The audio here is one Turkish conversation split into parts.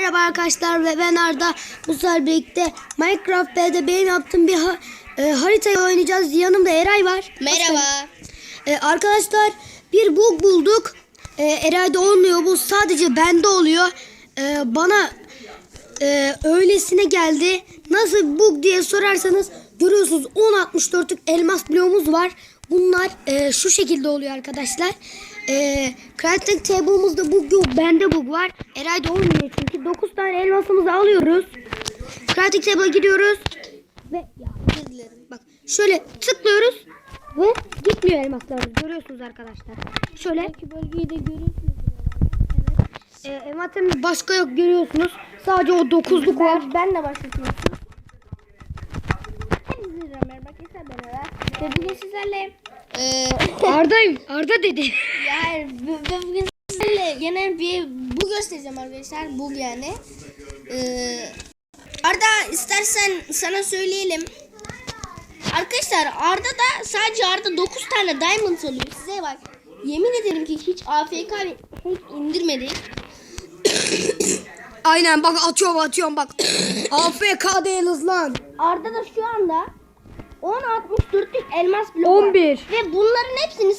Merhaba arkadaşlar ve ben Arda. Bu sefer birlikte Minecraft B'de benim yaptığım bir ha- e, haritayı oynayacağız. Yanımda Eray var. Merhaba. E, arkadaşlar bir bug bulduk. E, Eray'da olmuyor bu sadece bende oluyor. E, bana e, öylesine geldi. Nasıl bug diye sorarsanız görüyorsunuz 10.64'lük elmas bloğumuz var. Bunlar e, şu şekilde oluyor arkadaşlar. E, crafting table'ımızda bug yok. Bende bug var. Eray'da olmuyor çünkü 9 tane elmasımızı alıyoruz. Crafting table'a gidiyoruz. Ve ya dilerim. Bak şöyle tıklıyoruz ve gitmiyor elmaslarımız. Görüyorsunuz arkadaşlar. Şöyle bölgeyi de görüyorsunuz. Evet. E, envanterimiz başka yok görüyorsunuz. Sadece o dokuzluk var. Ben de başlatıyorsun. Hepinize merhaba. Keser ben. Ve bugün sizlerle eee Arda'yım. Arda dedi. Bu- bugün sizlerle yine bir bu göstereceğim arkadaşlar. Bu yani. Eee Arda istersen sana söyleyelim. Arkadaşlar Arda da sadece Arda 9 tane diamond alıyor. Size bak. Yemin ederim ki hiç AFK hack indirmedik. Aynen bak atıyorum atıyorum bak. AFK değiliz lan. Arda da şu anda 10.64'lük elmas blok 11. var. Ve bunların hepsini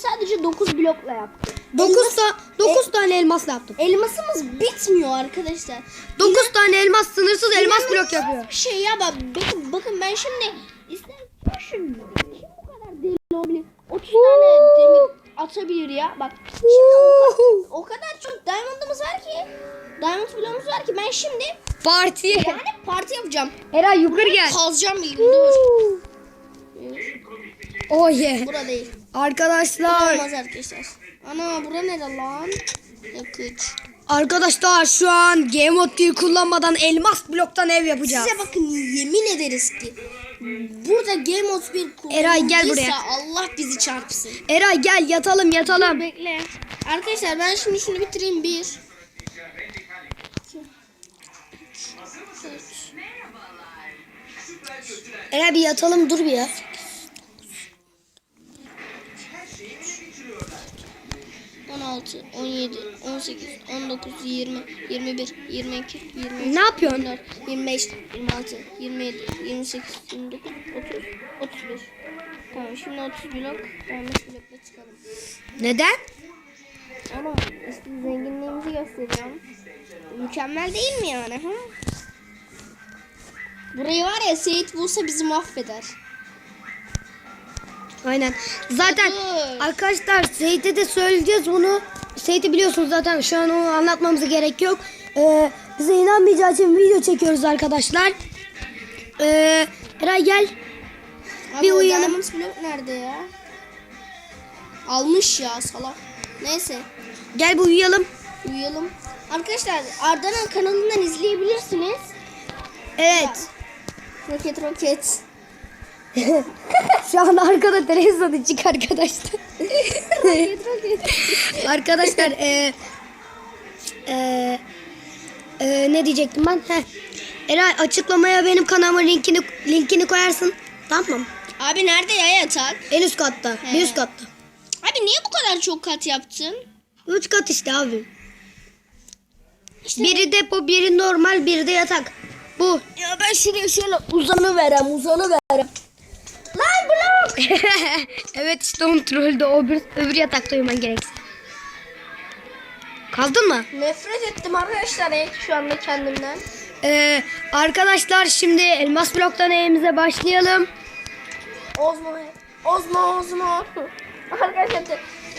sadece 9 blokla yaptı. 9 ta 9 tane elmasla yaptım. Elmasımız bitmiyor arkadaşlar. 9 tane elmas sınırsız elmas blok yapıyor. Bir şey ya bak bakın, bakın ben şimdi ister düşün. Kim bu kadar deli olabilir? 30 tane demir atabilir ya. Bak şimdi o, kadar, o kadar çok diamond'ımız var ki. Diamond bloğumuz var ki ben şimdi Parti. yani parti yapacağım. Eray yukarı gel. Kazacağım bildiğin dur. Oh yeah. Bura değil. Arkadaşlar. Olmaz arkadaşlar. Ana bura nere lan? Yakıç. Arkadaşlar şu an Game Mode 2'yi kullanmadan elmas bloktan ev yapacağız. Size bakın yemin ederiz ki burada Game Mode 1 Eray, gel buraya. Allah bizi çarpsın. Eray gel yatalım yatalım. Bekle. Arkadaşlar ben şimdi şunu bitireyim. Bir. Eray bir yatalım dur bir ya. On altı, on yedi, on sekiz, on dokuz, yirmi, yirmi bir, yirmi iki, yirmi üç, Ne yapıyorsun? yirmi dört, yirmi beş, yirmi altı, yirmi yedi, yirmi sekiz, yirmi dokuz, otuz, otuz bir. Tamam şimdi otuz blok. Ben beş blokla çıkalım. Neden? Ama işte zenginliğimizi gösteriyorum. Mükemmel değil mi yani? Ha? Burayı var ya Seyit bulsa bizi mahveder. Aynen. Zaten Dur. arkadaşlar Seyit'e de söyleyeceğiz bunu. Seyit'i biliyorsunuz zaten şu an onu anlatmamıza gerek yok. Ee, bize inanmayacağı için video çekiyoruz arkadaşlar. Ee, Eray gel. Abi Bir uyuyalım. Diamond blok nerede ya? Almış ya salak. Neyse Gel bir uyuyalım. uyuyalım. Arkadaşlar Arda'nın kanalından izleyebilirsiniz. Evet. Roket roket. Şu an arkada televizyon açık arkadaşlar. arkadaşlar e, e, e, ne diyecektim ben? Heh. Eray açıklamaya benim kanalımın linkini linkini koyarsın. Tamam mı? Abi nerede ya yatak? En üst katta. Bir üst katta. Abi niye bu kadar çok kat yaptın? Üç kat işte abi. İşte Biri depo, biri normal, biri de yatak. Bu. ya ben şuraya şöyle uzanı verem, uzanı verem. Lan blok. evet işte onun trollde o öbür, öbür yatakta uyuman gereksin. Kaldın mı? Nefret ettim arkadaşlar şu anda kendimden. Ee, arkadaşlar şimdi elmas bloktan evimize başlayalım. Ozmo, Ozmo, Ozmo. Arkadaşlar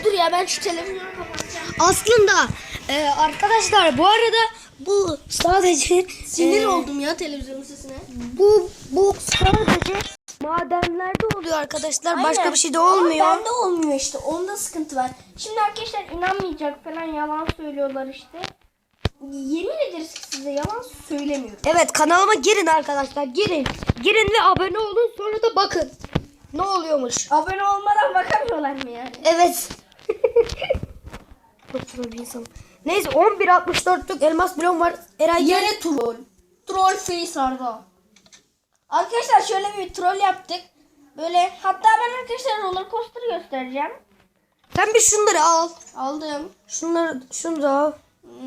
dur ya ben şu televizyonu kapatacağım. Aslında e, arkadaşlar bu arada bu sadece Sinir e, oldum ya televizyonun sesine. Bu bu sadece madenlerde oluyor arkadaşlar. Başka Aynen. bir şey de olmuyor. Ama bende olmuyor işte. Onda sıkıntı var. Şimdi arkadaşlar inanmayacak falan yalan söylüyorlar işte. Yemin ederiz ki size yalan söylemiyorum. Evet kanalıma girin arkadaşlar girin. Girin ve abone olun sonra da bakın. Ne oluyormuş? Abone olmadan bakamıyorlar mı yani? Evet. Çok troll bir insanım. Neyse 11.64'lük elmas bloğum var. Eray. Yine troll. Troll face Arda. Arkadaşlar şöyle bir troll yaptık. Böyle hatta ben arkadaşlar roller coaster göstereceğim. Sen bir şunları al. Aldım. Şunları şunu da al.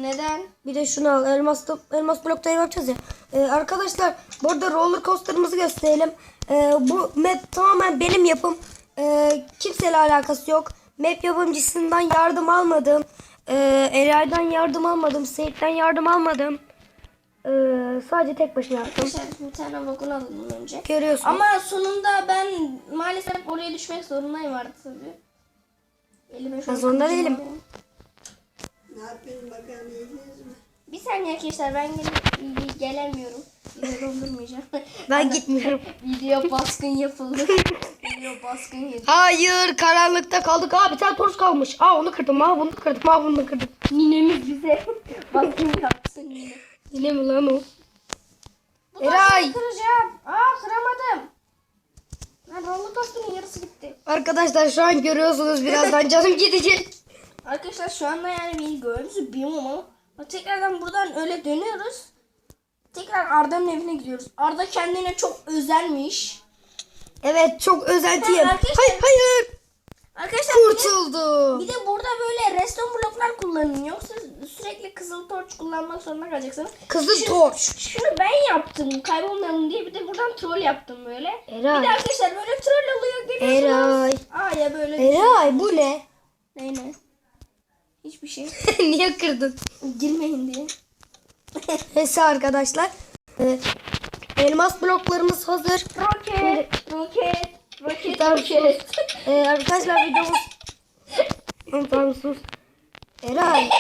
Neden? Bir de şunu al. Elmas, elmas blokta yapacağız ya. Ee, arkadaşlar burada roller coaster'ımızı gösterelim. Ee, bu map tamamen benim yapım. Ee, kimseyle alakası yok. Map yapımcısından yardım almadım. Ee, Eray'dan yardım almadım. Seyit'ten yardım almadım. Ee, sadece tek başına yaptım. Arkadaşlar bir tane vagon alalım önce. Görüyorsun. Ama sonunda ben maalesef oraya düşmek zorundayım artık tabii. Elime şöyle zorunda değilim. Ne yapayım bakalım mi? Bir saniye arkadaşlar ben gel gelemiyorum. Dondurmayacağım. ben gitmiyorum. Video baskın yapıldı. Video baskın yedim. Hayır karanlıkta kaldık. Aa bir tane toz kalmış. Aa onu kırdım. Aa bunu kırdım. Aa bunu kırdım. Ninemiz bize baskın yapsın yine. Yine mi lan o? Bu Eray! kıracağım. Aa kıramadım. Lan roller coaster'ın yarısı gitti. Arkadaşlar şu an görüyorsunuz birazdan canım gidecek. Arkadaşlar şu anda yani beni gördüğünüzü bilmiyorum ama tekrardan buradan öyle dönüyoruz. Tekrar Arda'nın evine gidiyoruz. Arda kendine çok özenmiş. Evet çok özentiyim. Arkadaşlar- Hayır hayır. Arkadaşlar bir de, Kurtuldu. bir de burada böyle reston bloklar kullanın. Yoksa sürekli kızıl torç kullanmak zorunda kalacaksınız. Kızıl Şu- torç. Şunu ben yaptım kaybolmayalım diye bir de buradan troll yaptım böyle. Eray. Bir de arkadaşlar böyle troll oluyor geliyorsunuz. Eray. Aa ya böyle. Eray bu ne? Ne ne? Hiçbir şey. Niye kırdın? Girmeyin diye. Neyse arkadaşlar. Ee, elmas bloklarımız hazır. Roket, roket, roket, Tamam, roket. Ee, arkadaşlar videomuz... Tamam sus. Eray.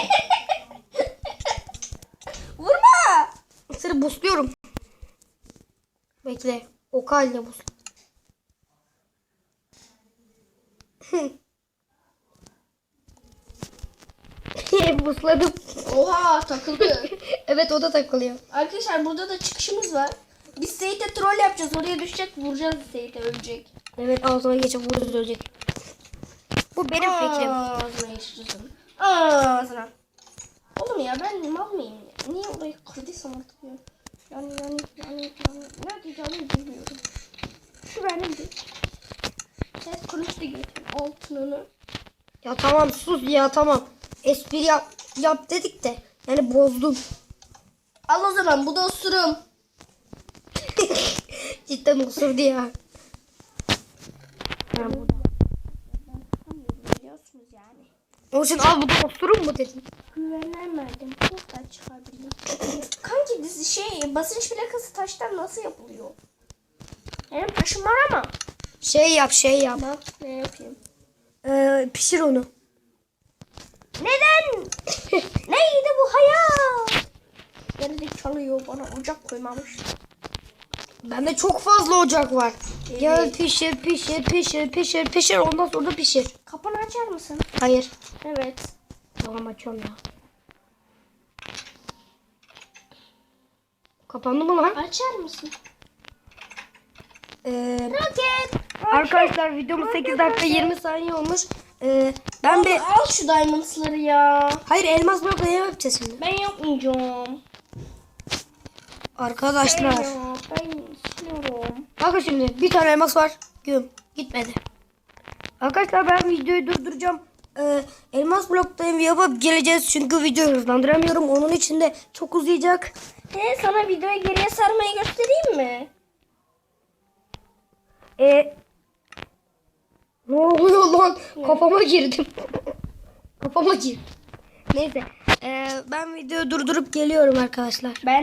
Seni busluyorum. Bekle. O kalple bus. Busladım. Oha takıldı. Evet o da takılıyor. Arkadaşlar burada da çıkışımız var. Biz Seyit'e troll yapacağız. Oraya düşecek vuracağız Seyit'e ölecek. Evet ağzına geçip vururuz ölecek. Bu benim fikrim. Ağzına geçirirsin. Ağzına. Oğlum ya ben mal mıyım? ya? Niye orayı kırdıysam ya. Yani yani yani yani. Ne diyeceğimi bilmiyorum. Şu benimdi. Kılıç da getir. Altınını. Ya tamam sus ya tamam. Espri yap, yap dedik de. Yani bozdum. Al o zaman bu da osurum. Cidden usurdu ya. Ha, bu da. Biliyorsunuz yani. Onun için al bu da osurum mu dedin? Güvenemedim. Buradan çıkabildim. Kanki dizi şey basınç plakası taştan nasıl yapılıyor? Benim taşım var ama. Şey yap şey yap. Bak ne yapayım. Ee, pişir onu. Neden? Neydi bu hayat? Geride çalıyor bana ocak koymamış. Bende çok fazla ocak var. Evet. Gel pişir pişir pişir pişir pişir ondan sonra pişir. Kapını açar mısın? Hayır. Evet. Tamam açıyorum ya. Kapandı mı lan? Açar mısın? Ee, Roket. arkadaşlar videomuz 8 dakika 20 saniye olmuş. Ee, ben bir... Al şu diamonds'ları ya. Hayır elmas blokla ne yapacağız şimdi? Ben yapmayacağım. Arkadaşlar. Ya, ben istiyorum. Bakın şimdi bir tane elmas var. Güm. Gitmedi. Arkadaşlar ben videoyu durduracağım. Ee, elmas bloktayım yapıp geleceğiz. Çünkü videoyu hızlandıramıyorum. Onun için de çok uzayacak. He sana videoyu geriye sarmayı göstereyim mi? Ee, ne oluyor lan? Kafama girdim. Kafama girdim. Neyse. Ee, ben videoyu durdurup geliyorum arkadaşlar. Ben